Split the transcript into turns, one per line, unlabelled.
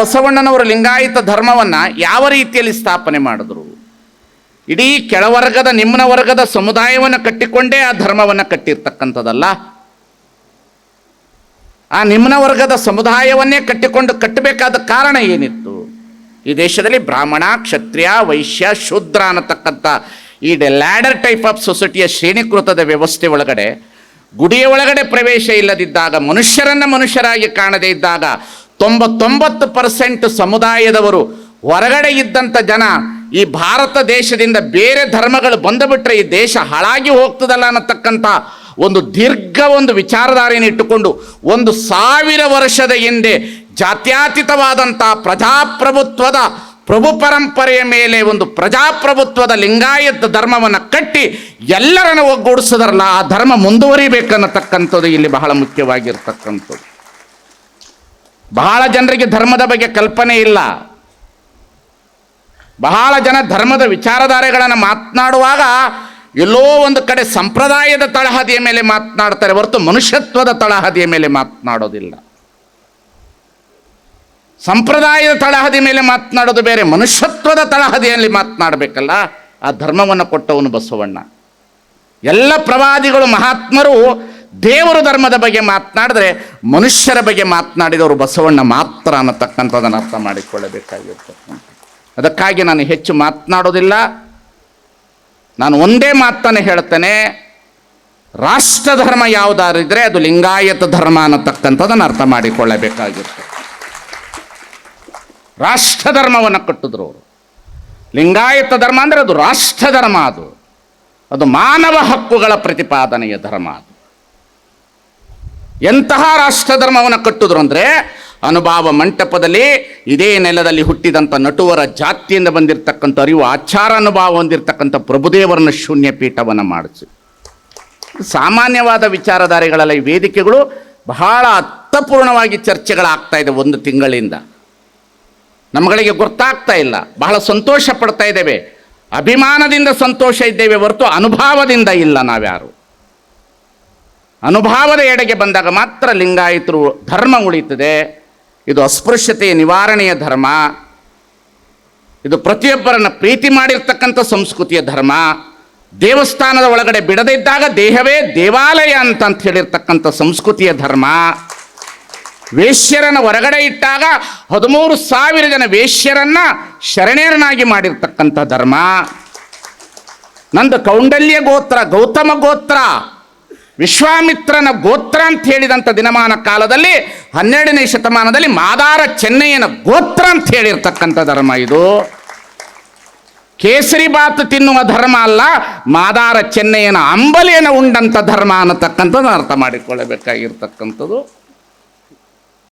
ಬಸವಣ್ಣನವರು ಲಿಂಗಾಯತ ಧರ್ಮವನ್ನು ಯಾವ ರೀತಿಯಲ್ಲಿ ಸ್ಥಾಪನೆ ಮಾಡಿದ್ರು? ಇಡೀ ಕೆಳವರ್ಗದ, ನಿಮ್ನ ವರ್ಗದ ಸಮುದಾಯವನ್ನು ಕಟ್ಟಿಕೊಂಡೇ ಆ ಧರ್ಮವನ್ನು ಕಟ್ಟಿರ್ತಕ್ಕಂಥದ್ದಲ್ಲ. ಆ ನಿಮ್ನ ವರ್ಗದ ಸಮುದಾಯವನ್ನೇ ಕಟ್ಟಿಕೊಂಡು ಕಟ್ಟಬೇಕಾದ ಕಾರಣ ಏನಿತ್ತು? ಈ ದೇಶದಲ್ಲಿ ಬ್ರಾಹ್ಮಣ, ಕ್ಷತ್ರಿಯ, ವೈಶ್ಯ, ಶೂದ್ರ ಅನ್ನತಕ್ಕಂಥ ಈ ಲ್ಯಾಡರ್ ಟೈಪ್ ಆಫ್ ಸೊಸೈಟಿಯ ಶ್ರೇಣೀಕೃತದ ವ್ಯವಸ್ಥೆ ಒಳಗಡೆ, ಗುಡಿಯ ಒಳಗಡೆ ಪ್ರವೇಶ ಇಲ್ಲದಿದ್ದಾಗ, ಮನುಷ್ಯರನ್ನ ಮನುಷ್ಯರಾಗಿ ಕಾಣದೇ ಇದ್ದಾಗ ತೊಂಬತ್ತೊಂಬತ್ತು ಪರ್ಸೆಂಟ್ ಸಮುದಾಯದವರು ಹೊರಗಡೆ ಇದ್ದಂಥ ಜನ ಈ ಭಾರತ ದೇಶದಿಂದ ಬೇರೆ ಧರ್ಮಗಳು ಬಂದುಬಿಟ್ರೆ ಈ ದೇಶ ಹಾಳಾಗಿ ಹೋಗ್ತದಲ್ಲ ಅನ್ನತಕ್ಕಂಥ ಒಂದು ದೀರ್ಘ ಒಂದು ವಿಚಾರಧಾರೆಯನ್ನು ಇಟ್ಟುಕೊಂಡು ಒಂದು ಸಾವಿರ ವರ್ಷದ ಹಿಂದೆ ಜಾತ್ಯಾತೀತವಾದಂಥ ಪ್ರಜಾಪ್ರಭುತ್ವದ ಪ್ರಭು ಪರಂಪರೆಯ ಮೇಲೆ ಒಂದು ಪ್ರಜಾಪ್ರಭುತ್ವದ ಲಿಂಗಾಯತ ಧರ್ಮವನ್ನು ಕಟ್ಟಿ ಎಲ್ಲರನ್ನು ಒಗ್ಗೂಡಿಸಿದ್ರಲ್ಲ, ಆ ಧರ್ಮ ಮುಂದುವರಿಬೇಕನ್ನತಕ್ಕಂಥದ್ದು ಇಲ್ಲಿ ಬಹಳ ಮುಖ್ಯವಾಗಿರ್ತಕ್ಕಂಥದ್ದು. ಬಹಳ ಜನರಿಗೆ ಧರ್ಮದ ಬಗ್ಗೆ ಕಲ್ಪನೆ ಇಲ್ಲ. ಬಹಳ ಜನ ಧರ್ಮದ ವಿಚಾರಧಾರೆಗಳನ್ನು ಮಾತನಾಡುವಾಗ ಎಲ್ಲೋ ಒಂದು ಕಡೆ ಸಂಪ್ರದಾಯದ ತಳಹದಿಯ ಮೇಲೆ ಮಾತನಾಡ್ತಾರೆ ಹೊರತು ಮನುಷ್ಯತ್ವದ ತಳಹದಿಯ ಮೇಲೆ ಮಾತನಾಡೋದಿಲ್ಲ. ಸಂಪ್ರದಾಯದ ತಳಹದಿ ಮೇಲೆ ಮಾತನಾಡೋದು ಬೇರೆ, ಮನುಷ್ಯತ್ವದ ತಳಹದಿಯಲ್ಲಿ ಮಾತನಾಡಬೇಕಲ್ಲ, ಆ ಧರ್ಮವನ್ನು ಕೊಟ್ಟವನು ಬಸವಣ್ಣ. ಎಲ್ಲ ಪ್ರವಾದಿಗಳು ಮಹಾತ್ಮರು ದೇವರು ಧರ್ಮದ ಬಗ್ಗೆ ಮಾತನಾಡಿದ್ರೆ ಮನುಷ್ಯರ ಬಗ್ಗೆ ಮಾತನಾಡಿದವರು ಬಸವಣ್ಣ ಮಾತ್ರ ಅನ್ನತಕ್ಕಂಥದ್ದನ್ನು ಅರ್ಥ ಮಾಡಿಕೊಳ್ಳಬೇಕಾಗಿರ್ತಕ್ಕಂಥ ಅದಕ್ಕಾಗಿ ನಾನು ಹೆಚ್ಚು ಮಾತನಾಡೋದಿಲ್ಲ. ನಾನು ಒಂದೇ ಮಾತನ್ನು ಹೇಳ್ತೇನೆ. ರಾಷ್ಟ್ರ ಧರ್ಮ ಯಾವುದಾರಿದ್ರೆ ಅದು ಲಿಂಗಾಯತ ಧರ್ಮ ಅನ್ನತಕ್ಕಂಥದ್ದನ್ನು ಅರ್ಥ ಮಾಡಿಕೊಳ್ಳಬೇಕಾಗಿರ್ತದೆ. ರಾಷ್ಟ್ರ ಧರ್ಮವನ್ನು ಕಟ್ಟಿದ್ರು ಅವರು. ಲಿಂಗಾಯತ ಧರ್ಮ ಅಂದರೆ ಅದು ರಾಷ್ಟ್ರ ಧರ್ಮ ಅದು. ಅದು ಮಾನವ ಹಕ್ಕುಗಳ ಪ್ರತಿಪಾದನೆಯ ಧರ್ಮ ಅದು. ಎಂತಹ ರಾಷ್ಟ್ರ ಧರ್ಮವನ್ನು ಕಟ್ಟಿದ್ರು ಅಂದರೆ ಅನುಭಾವ ಮಂಟಪದಲ್ಲಿ ಇದೇ ನೆಲದಲ್ಲಿ ಹುಟ್ಟಿದಂಥ ನಟುವರ ಜಾತಿಯಿಂದ ಬಂದಿರತಕ್ಕಂಥ ಅರಿವು, ಆಚಾರ ಅನುಭವ ಹೊಂದಿರತಕ್ಕಂಥ ಪ್ರಭುದೇವರನ್ನ ಶೂನ್ಯ ಪೀಠವನ್ನು ಮಾಡಿಸಿ. ಸಾಮಾನ್ಯವಾದ ವಿಚಾರಧಾರೆಗಳಲ್ಲಿ ಈ ವೇದಿಕೆಗಳು ಬಹಳ ಅರ್ಥಪೂರ್ಣವಾಗಿ ಚರ್ಚೆಗಳಾಗ್ತಾ ಇದೆ ಒಂದು ತಿಂಗಳಿಂದ. ನಮ್ಮಗಳಿಗೆ ಗೊತ್ತಾಗ್ತಾ ಇಲ್ಲ, ಬಹಳ ಸಂತೋಷ ಪಡ್ತಾ ಇದ್ದೇವೆ. ಅಭಿಮಾನದಿಂದ ಸಂತೋಷ ಇದ್ದೇವೆ ಹೊರತು ಅನುಭವದಿಂದ ಇಲ್ಲ ನಾವ್ಯಾರು. ಅನುಭವದ ಎಡೆಗೆ ಬಂದಾಗ ಮಾತ್ರ ಲಿಂಗಾಯಿತರು ಧರ್ಮ ಉಳಿತದೆ ಇದು ಅಸ್ಪೃಶ್ಯತೆಯ ನಿವಾರಣೆಯ ಧರ್ಮ. ಇದು ಪ್ರತಿಯೊಬ್ಬರನ್ನು ಪ್ರೀತಿ ಮಾಡಿರ್ತಕ್ಕಂಥ ಸಂಸ್ಕೃತಿಯ ಧರ್ಮ. ದೇವಸ್ಥಾನದ ಒಳಗಡೆ ಬಿಡದೇ ಇದ್ದಾಗ ದೇಹವೇ ದೇವಾಲಯ ಅಂತ ಅಂತ ಹೇಳಿರ್ತಕ್ಕಂಥ ಸಂಸ್ಕೃತಿಯ ಧರ್ಮ. ವೇಶ್ಯರನ್ನು ಹೊರಗಡೆ ಇಟ್ಟಾಗ ಹದಿಮೂರು ಸಾವಿರ ಜನ ವೇಶ್ಯರನ್ನ ಶರಣೇರನಾಗಿ ಮಾಡಿರ್ತಕ್ಕಂಥ ಧರ್ಮ. ನಂದು ಕೌಂಡಲ್ಯ ಗೋತ್ರ, ಗೌತಮ ಗೋತ್ರ. ವಿಶ್ವಾಮಿತ್ರನ ಗೋತ್ರ ಅಂತ ಹೇಳಿದಂಥ ದಿನಮಾನ ಕಾಲದಲ್ಲಿ, ಹನ್ನೆರಡನೇ ಶತಮಾನದಲ್ಲಿ ಮಾದಾರ ಚೆನ್ನಯ್ಯನ ಗೋತ್ರ ಅಂತ ಹೇಳಿರ್ತಕ್ಕಂಥ ಧರ್ಮ ಇದು. ಕೇಸರಿ ಬಾತ್ ತಿನ್ನುವ ಧರ್ಮ ಅಲ್ಲ, ಮಾದಾರ ಚೆನ್ನಯ್ಯನ ಅಂಬಲಿಯನ್ನು ಉಂಡಂಥ ಧರ್ಮ ಅನ್ನತಕ್ಕಂಥದ್ದು ಅರ್ಥ ಮಾಡಿಕೊಳ್ಳಬೇಕಾಗಿರ್ತಕ್ಕಂಥದ್ದು.